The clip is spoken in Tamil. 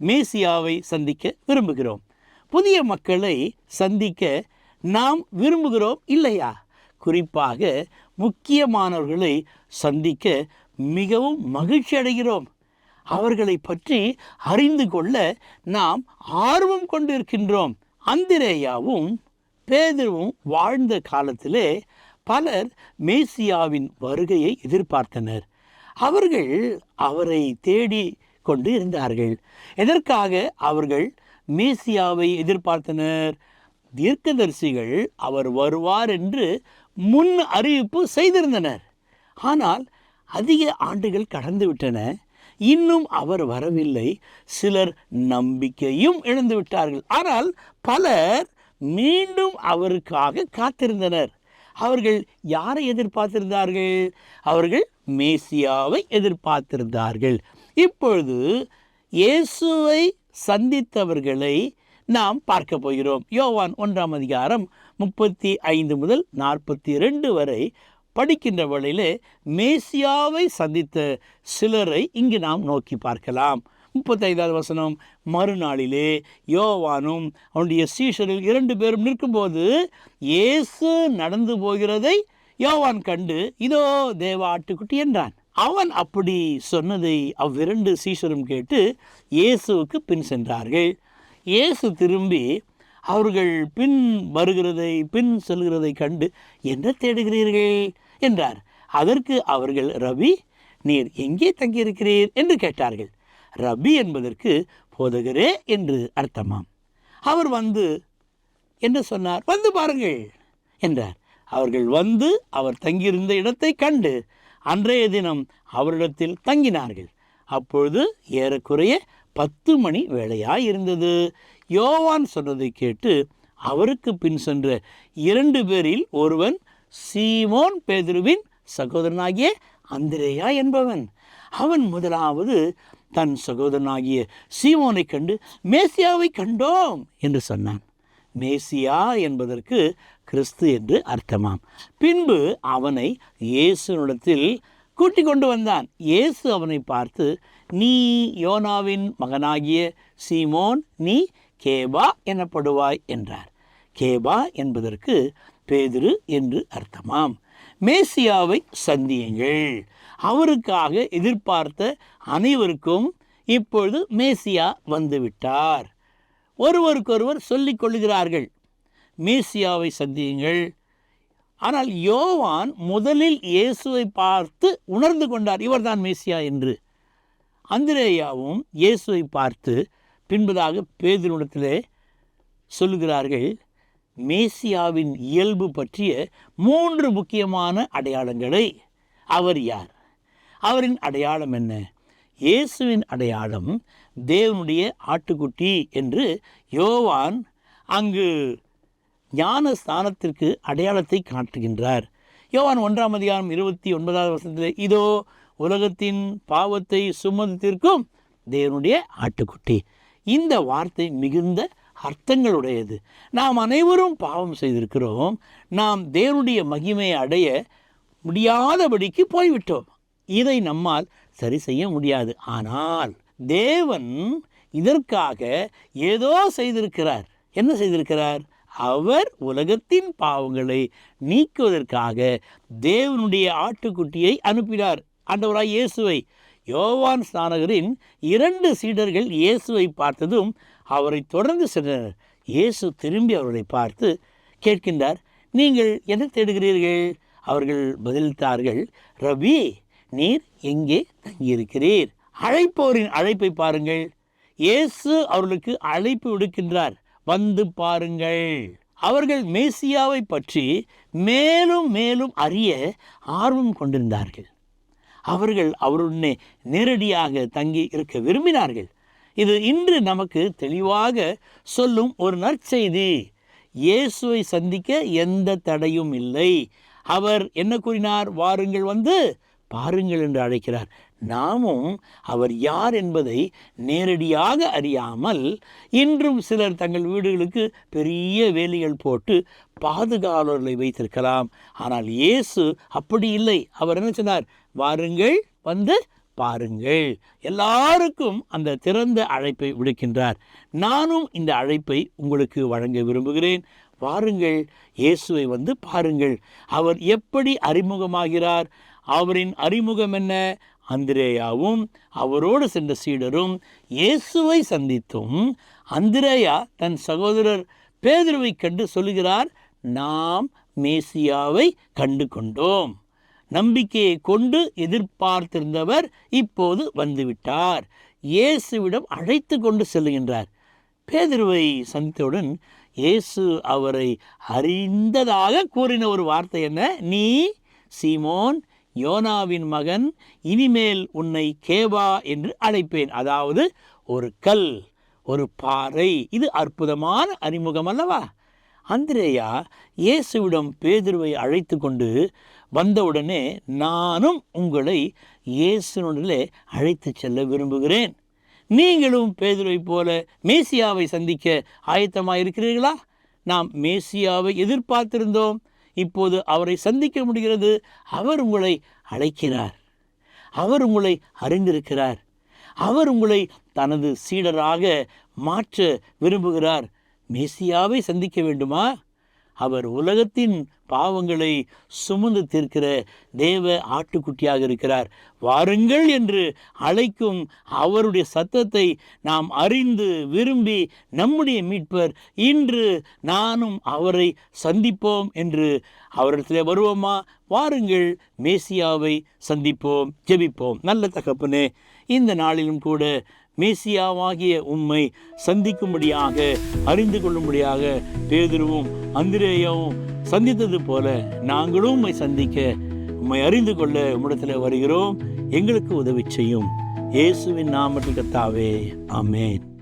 மேசியாவை சந்திக்க விரும்புகிறோம். புதிய மக்களை சந்திக்க நாம் விரும்புகிறோம் இல்லையா? குறிப்பாக முக்கியமானவர்களை சந்திக்க மிகவும் மகிழ்ச்சி அடைகிறோம். அவர்களை பற்றி அறிந்து கொள்ள நாம் ஆர்வம் கொண்டிருக்கின்றோம். அந்திரேயாவும் பேதுருவும் வாழ்ந்த காலத்திலே பலர் மேசியாவின் வருகையை எதிர்பார்த்தனர். அவர்கள் அவரை தேடி கொண்டு இருந்தார்கள். எதற்காக? அவர்கள் மேசியாவை எதிர்பார்த்தனர். தீர்க்கதரிசிகள் அவர் வருவார் என்று முன் அறிவிப்பு செய்திருந்தனர். ஆனால் அதிக ஆண்டுகள் கடந்துவிட்டன. இன்னும் அவர் வரவில்லை. சிலர் நம்பிக்கையும் இழந்துவிட்டார்கள். ஆனால் பலர் மீண்டும் அவருக்காக காத்திருந்தனர். அவர்கள் யாரை எதிர்பார்த்திருந்தார்கள்? அவர்கள் மேசியாவை எதிர்பார்த்திருந்தார்கள். இப்பொழுது இயேசுவை சந்தித்தவர்களை நாம் பார்க்க போகிறோம். யோவான் ஒன்றாம் அதிகாரம் முப்பத்தி ஐந்து முதல் நாற்பத்தி ரெண்டு வரை படிக்கின்ற வழியிலே மேசியாவை சந்தித்த சிலரை இங்கு நாம் நோக்கி பார்க்கலாம். முப்பத்தைந்தாவது வசனம் மறுநாளிலே யோவானும் அவனுடைய சீஷரில் இரண்டு பேரும் நிற்கும்போது இயேசு நடந்து போகிறதை யோவான் கண்டு இதோ தேவ ஆட்டுக்குட்டி என்றான். அவன் அப்படி சொன்னதை அவ்விரண்டு சீஷரும் கேட்டு இயேசுவுக்கு பின் சென்றார்கள். இயேசு திரும்பி அவர்கள் பின் வருகிறதை பின் செல்கிறதை கண்டு என்ன தேடுகிறீர்கள்? என்றார். அதற்கு அவர்கள் ரவி நீர் எங்கே தங்கியிருக்கிறீர்? என்று கேட்டார்கள். ரபி என்பதற்கு போதகரே என்று அர்த்தமாம். அவர் வந்து என்ன சொன்னார்? வந்து பாருங்கள் என்றார். அவர்கள் வந்து அவர் தங்கியிருந்த இடத்தை கண்டு அன்றைய தினம் அவரிடத்தில் தங்கினார்கள். அப்பொழுது ஏறக்குறைய பத்து மணி வேளையாய் இருந்தது யோவான் சொன்னதை கேட்டு அவருக்கு பின் சென்ற இரண்டு பேரில் ஒருவன் சீமோன் பேதுருவின் சகோதரனாகிய அந்திரேயா என்பவன். அவன் முதலாவது தன் சகோதரனாகிய சீமோனை கண்டு மேசியாவை கண்டோம் என்று சொன்னான். மேசியா என்பதற்கு கிறிஸ்து என்று அர்த்தமாம். பின்பு அவனை இயேசுனிடத்தில் கூட்டி கொண்டு வந்தான். இயேசு அவனை பார்த்து நீ யோனாவின் மகனாகிய சீமோன் நீ கேபா எனப்படுவாய் என்றார். கேபா என்பதற்கு பேதுரு என்று அர்த்தமாம். மேசியாவை சந்தியுங்கள். அவருக்காக எதிர்பார்த்த அனைவருக்கும் இப்பொழுது மேசியா வந்துவிட்டார். ஒருவருக்கொருவர் சொல்லிக் கொள்கிறார்கள் மேசியாவை சந்தியுங்கள். ஆனால் யோவான் முதலில் இயேசுவை பார்த்து உணர்ந்து கொண்டார் இவர்தான் மேசியா என்று. அந்திரேயாவும் இயேசுவை பார்த்து பின்பதாக பேதினிடத்திலே சொல்லுகிறார்கள் மேசியாவின் இயல்பு பற்றிய மூன்று முக்கியமான அடையாளங்களை அவர் யார்? அவரின் அடையாளம் என்ன? இயேசுவின் அடையாளம் தேவனுடைய ஆட்டுக்குட்டி என்று யோவான் அங்கு ஞான ஸ்தானத்திற்கு அடையாளத்தை காட்டுகின்றார். யோவான் ஒன்றாம் அதிகாரம் இருபத்தி ஒன்பதாவது வருஷத்தில் இதோ உலகத்தின் பாவத்தை சுமந்திருக்கும் தேவனுடைய ஆட்டுக்குட்டி. இந்த வார்த்தை மிகுந்த அர்த்தங்களுடையது. நாம் அனைவரும் பாவம் செய்திருக்கிறோம். நாம் தேவனுடைய மகிமையை அடைய முடியாதபடிக்கு போய்விட்டோம். இதை நம்மால் சரி செய்ய முடியாது. ஆனால் தேவன் இதற்காக ஏதோ செய்திருக்கிறார். என்ன செய்திருக்கிறார்? அவர் உலகத்தின் பாவங்களை நீக்குவதற்காக தேவனுடைய ஆட்டுக்குட்டியை அனுப்பினார். ஆண்டவராய் இயேசுவை. யோவான் ஸ்நானகரின் இரண்டு சீடர்கள் இயேசுவை பார்த்ததும் அவரை தொடர்ந்து சென்றனர். இயேசு திரும்பி அவர்களை பார்த்து கேட்கின்றார் நீங்கள் எதை தேடுகிறீர்கள்? அவர்கள் பதிலளித்தார்கள் ரவி நீர் எங்கே தங்கியிருக்கிறீர்? அழைப்போரின் அழைப்பை பாருங்கள். இயேசு அவர்களுக்கு அழைப்பு விடுக்கின்றார். வந்து பாருங்கள். அவர்கள் மேசியாவை பற்றி மேலும் மேலும் அறிய ஆர்வம் கொண்டிருந்தார்கள். அவர்கள் அவருடனே நேரடியாக தங்கி இருக்க விரும்பினார்கள். இது இன்று நமக்கு தெளிவாக சொல்லும் ஒரு நற்செய்தி. இயேசுவை சந்திக்க எந்த தடையும் இல்லை. அவர் என்ன கூறினார்? வாருங்கள் வந்து பாருங்கள் என்று அழைக்கிறார். நாமும் அவர் யார் என்பதை நேரடியாக அறியாமல் இன்றும் சிலர் தங்கள் வீடுகளுக்கு பெரிய வேலிகள் போட்டு பாதுகாவலர்களை வைத்திருக்கலாம். ஆனால் இயேசு அப்படி இல்லை. அவர் என்ன சொன்னார்? வாருங்கள் வந்து பாருங்கள். எல்லாருக்கும் அந்த திறந்த அழைப்பை விடுக்கின்றார். நானும் இந்த அழைப்பை உங்களுக்கு வழங்க விரும்புகிறேன். வாருங்கள் இயேசுவை வந்து பாருங்கள். அவர் எப்படி அறிமுகமாகிறார்? அவரின் அறிமுகம் என்ன? அந்திரேயாவும் அவரோடு சென்ற சீடரும் இயேசுவை சந்தித்தும் அந்திரேயா தன் சகோதரர் பேதுருவை கண்டு சொல்லுகிறார் நாம் மேசியாவை கண்டு கொண்டோம் நம்பிக்கையை கொண்டு எதிர்பார்த்திருந்தவர் இப்போது வந்துவிட்டார். இயேசுவிடம் அழைத்து கொண்டு செல்லுகின்றார். பேதுருவை சந்தித்தவுடன் இயேசு அவரை அறிந்ததாக கூறின ஒரு வார்த்தை என்ன? நீ சீமோன் யோனாவின் மகன் இனிமேல் உன்னை கேவா என்று அழைப்பேன். அதாவது ஒரு கல் ஒரு பாறை. இது அற்புதமான அறிமுகம் அல்லவா? அந்திரேயா இயேசுவிடம் பேதுருவை அழைத்து கொண்டு வந்தவுடனே நானும் உங்களை இயேசுனுடனே அழைத்து செல்ல விரும்புகிறேன். நீங்களும் பேதுருவை போல மேசியாவை சந்திக்க ஆயத்தமாக இருக்கிறீர்களா நாம் மேசியாவை எதிர்பார்த்திருந்தோம். இப்போது அவரை சந்திக்க முடிகிறது. அவர் உங்களை அழைக்கிறார். அவர் உங்களை அறிந்திருக்கிறார். அவர் உங்களை தனது சீடராக மாற்ற விரும்புகிறார். மேசியாவை சந்திக்க வேண்டுமா? அவர் உலகத்தின் பாவங்களை சுமந்து தீர்க்கிற தேவ ஆட்டுக்குட்டியாக இருக்கிறார். வாருங்கள் என்று அழைக்கும் அவருடைய சத்தத்தை நாம் அறிந்து விரும்பி நம்முடைய மீட்பர் இன்று நானும் அவரை சந்திப்போம் என்று அவரிடத்தில் வருவோமா? வாருங்கள் மேசியாவை சந்திப்போம் ஜெபிப்போம். நல்ல தகப்பனே இந்த நாளிலும் கூட மேசியாவாகிய உம்மை சந்திக்கும்படியாக அறிந்து கொள்ளும்படியாக பேதுருவும் அந்திரேயாவும் சந்தித்தது போல நாங்களும் உம்மை சந்திக்க உம்மை அறிந்து கொள்ள உம்மிடத்தில் வருகிறோம். எங்களுக்கு உதவி செய்யும். இயேசுவின் நாமத்தில் கத்தாவே ஆமென்.